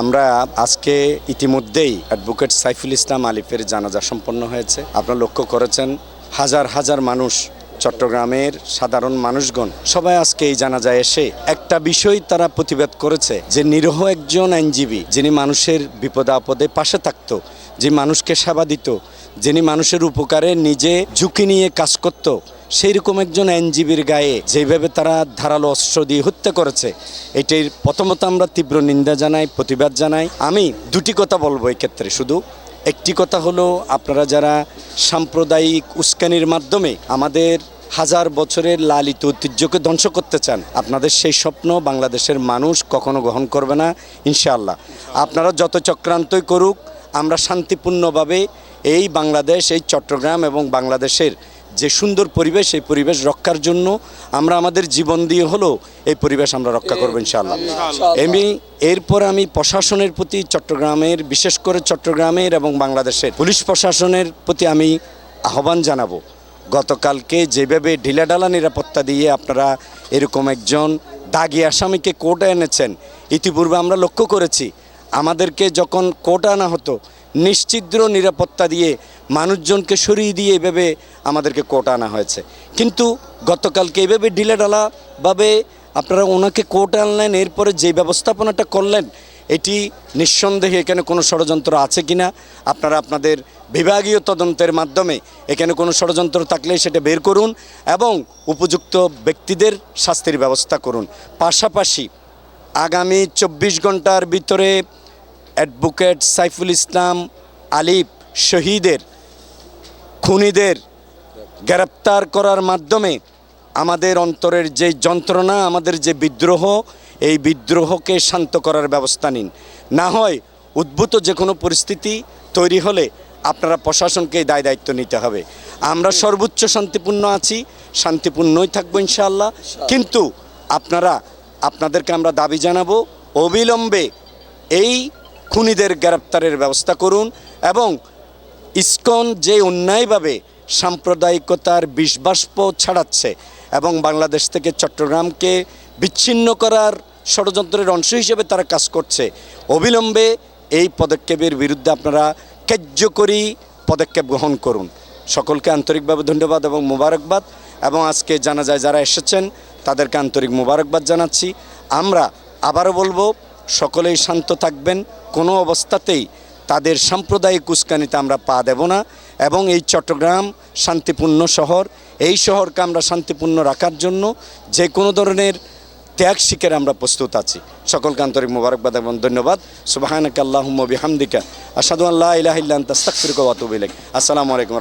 আমরা আজকে ইতিমধ্যেই অ্যাডভোকেট সাইফুল ইসলাম আলিফের জানাজা সম্পন্ন হয়েছে। আপনারা লক্ষ্য করেছেন, হাজার হাজার মানুষ চট্টগ্রামের সাধারণ মানুষগণ, সবাই আজকে এই জানাজায় এসে একটা বিষয় তারা প্রতিবাদ করেছে, যে নিরহ একজন আইনজীবী, যিনি মানুষের বিপদে আপদে পাশে থাকতো, যে মানুষকে সেবা দিত, যিনি মানুষের উপকারে নিজে ঝুঁকি নিয়ে কাজ করত সেই রকম একজন আইনজীবীর গায়ে যেভাবে তারা ধারালো অস্ত্র দিয়ে হত্যা করেছে, এটির প্রথমত আমরা তীব্র নিন্দা জানাই, প্রতিবাদ জানাই। আমি দুটি কথা বলব এক্ষেত্রে শুধু। একটি কথা হলো, আপনারা যারা সাম্প্রদায়িক উস্কানির মাধ্যমে আমাদের হাজার বছরের লালিত ঐতিহ্যকে ধ্বংস করতে চান। আপনাদের সেই স্বপ্ন বাংলাদেশের মানুষ কখনো গ্রহণ করবে না, ইনশাআল্লাহ। আপনারা যত চক্রান্তই করুক, আমরা শান্তিপূর্ণভাবে এই বাংলাদেশ, এই চট্টগ্রাম এবং বাংলাদেশের যে সুন্দর পরিবেশ এই পরিবেশ রক্ষার জন্য আমরা আমাদের জীবন দিয়ে হলেও এই পরিবেশ আমরা রক্ষা করব ইনশাআল্লাহ। আমি এরপর আমি প্রশাসনের প্রতি চট্টগ্রামের বিশেষ করে চট্টগ্রামের এবং বাংলাদেশের পুলিশ প্রশাসনের প্রতি আমি আহ্বান জানাব। গতকালকে যেভাবে ঢিলাঢালা নিরাপত্তা দিয়ে আপনারা এরকম একজন দাগি আসামিকে কোর্টে এনেছেন ইতিপূর্বে আমরা লক্ষ্য করেছি। আমাদেরকে যখন কোর্টে আনা হতো নিশ্চিদ্র নিরাপত্তা দিয়ে মানুষজনকে সরিয়ে দিয়ে এভাবে আমাদেরকে কোর্ট আনা হয়েছে। কিন্তু গতকালকে এভাবে ঢিলাঢালাভাবে আপনারা ওনাকে কোর্ট আনলেন, এরপরে যে ব্যবস্থাপনাটা করলেন, এটি নিঃসন্দেহে এখানে কোনো ষড়যন্ত্র আছে কিনা, আপনারা আপনাদের বিভাগীয় তদন্তের মাধ্যমে এখানে কোনো ষড়যন্ত্র থাকলে সেটা বের করুন এবং উপযুক্ত ব্যক্তিদের শাস্তির ব্যবস্থা করুন। পাশাপাশি আগামী চব্বিশ ঘণ্টার ভিতরে অ্যাডভোকেট সাইফুল ইসলাম আলিফ শহীদের খুনিদের গ্রেপ্তার করার মাধ্যমে আমাদের অন্তরের যে যন্ত্রণা, আমাদের যে বিদ্রোহ, এই বিদ্রোহকে শান্ত করার ব্যবস্থা নিন। না হয় উদ্ভূত যে কোনো পরিস্থিতি তৈরি হলে আপনারা প্রশাসনকে দায় দায়িত্ব নিতে হবে। আমরা সর্বোচ্চ শান্তিপূর্ণ আছি, শান্তিপূর্ণই থাকব ইনশাআল্লাহ। কিন্তু আপনারা, আপনাদেরকে আমরা দাবি জানাব, অবিলম্বে এই খুনিদের গ্রেপ্তারের ব্যবস্থা করুন এবং ইসকন যে অন্যায়ভাবে সাম্প্রদায়িকতার বিষবাষ্প ছাড়াচ্ছে এবং বাংলাদেশ থেকে চট্টগ্রামকে বিচ্ছিন্ন করার ষড়যন্ত্রের অংশ হিসেবে তারা কাজ করছে, অবিলম্বে এই পদক্ষেপের বিরুদ্ধে আপনারা কার্যকরী পদক্ষেপ গ্রহণ করুন। সকলকে আন্তরিকভাবে ধন্যবাদ এবং মোবারকবাদ এবং আজকে জানা যায় যারা এসেছেন, তাদেরকে আন্তরিক মোবারকবাদ জানাচ্ছি। আমরা আবারও বলব, সকলেই শান্ত থাকবেন, কোনো অবস্থাতেই তাদের সাম্প্রদায়িক উস্কানিতে আমরা পা দেব না এবং এই চট্টগ্রাম শান্তিপূর্ণ শহর, এই শহরকে আমরা শান্তিপূর্ণ রাখার জন্য যে কোনো ধরনের ত্যাগ শিখের আমরা প্রস্তুত আছি। সকলকে আন্তরিক মোবারকবাদ এবং ধন্যবাদ। সুবাহানক আল্লাহ বিহামদিকা। আসাদু আল্লাহ ওয়াতুব আসসালামু আলাইকুম